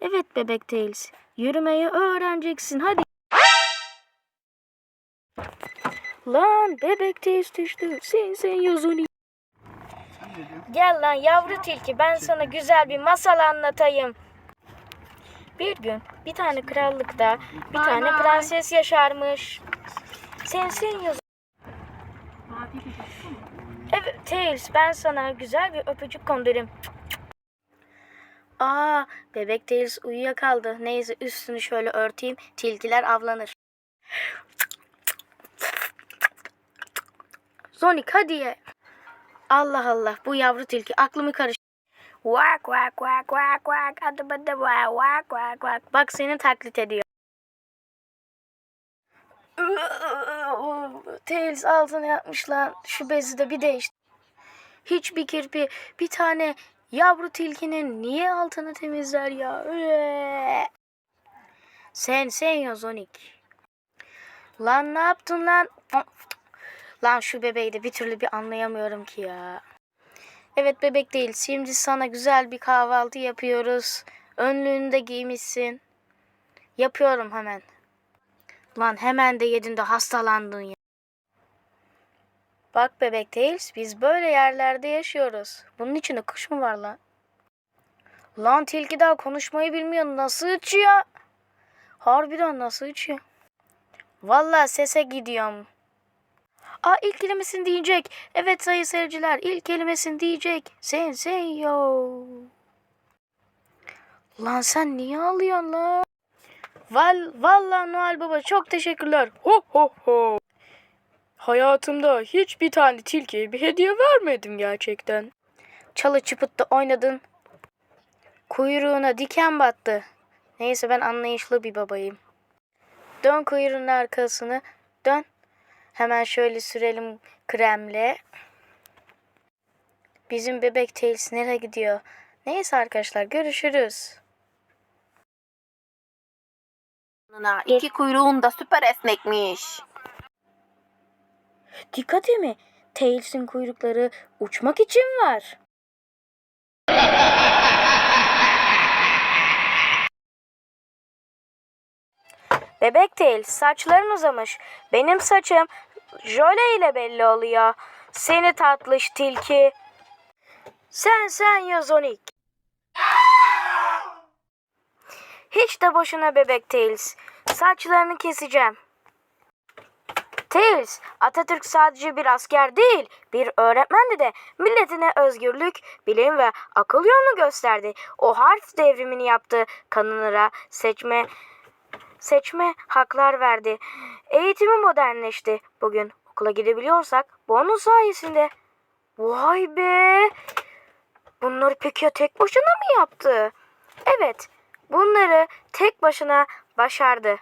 Evet bebek Tails. Yürümeyi öğreneceksin hadi. Lan bebek Tails düştü. Sen sen yazını. Gel lan yavru tilki ben sana güzel bir masal anlatayım. Bir gün bir tane krallıkta bir tane prenses yaşarmış. Sen sen yaz. Evet Tails ben sana güzel bir öpücük kondurayım. Aa bebek Tails uyuyakaldı. Neyse üstünü şöyle örteyim. Tilkiler avlanır. Sonic hadi ye. Allah Allah bu yavru tilki aklımı karış. Vak vak vak vak vak adı bıdı vak vak vak. Bak seni taklit ediyor. Tails altına yapmış lan. Şu bezi de bir değişti. Hiçbir kirpi bir tane yavru tilkinin niye altını temizler ya? Üee. Sen sen ya Sonic. Lan ne yaptın lan? Lan şu bebeği de bir türlü bir anlayamıyorum ki ya. Evet bebek değil. Şimdi sana güzel bir kahvaltı yapıyoruz. Önlüğünü de giymişsin. Yapıyorum hemen. Lan hemen de yedin de hastalandın ya. Bak bebek Tails biz böyle yerlerde yaşıyoruz. Bunun içinde kuş mu var lan? Lan tilki daha konuşmayı bilmiyor. Nasıl uçuyor? Harbiden nasıl uçuyor? Vallahi sese gidiyorum. Aa ilk kelimesini diyecek. Evet sayı seyirciler ilk kelimesini diyecek. Sen sen yo. Lan sen niye ağlıyorsun lan? Val, vallahi Noel Baba çok teşekkürler. Ho ho ho. Hayatımda hiçbir tane tilkiye bir hediye vermedim gerçekten. Çalı çıpıtta oynadın. Kuyruğuna diken battı. Neyse ben anlayışlı bir babayım. Dön kuyruğun arkasını. Dön. Hemen şöyle sürelim kremle. Bizim bebek Tails nereye gidiyor? Neyse arkadaşlar görüşürüz. İki kuyruğun da süper esnekmiş. Dikkat mi? Tails'in kuyrukları uçmak için var. Bebek Tails saçların uzamış. Benim saçım jöle ile belli oluyor. Seni tatlış tilki. Sen sen ya Sonic. Hiç de boşuna bebek Tails. Saçlarını keseceğim. Tails, Atatürk sadece bir asker değil, bir öğretmendi de milletine özgürlük, bilim ve akıl yolunu gösterdi. O harf devrimini yaptı, kanunlara seçme seçme haklar verdi. Eğitimi modernleşti. Bugün okula gidebiliyorsak bu onun sayesinde. Vay be! Bunları peki ya tek başına mı yaptı? Evet, bunları tek başına başardı.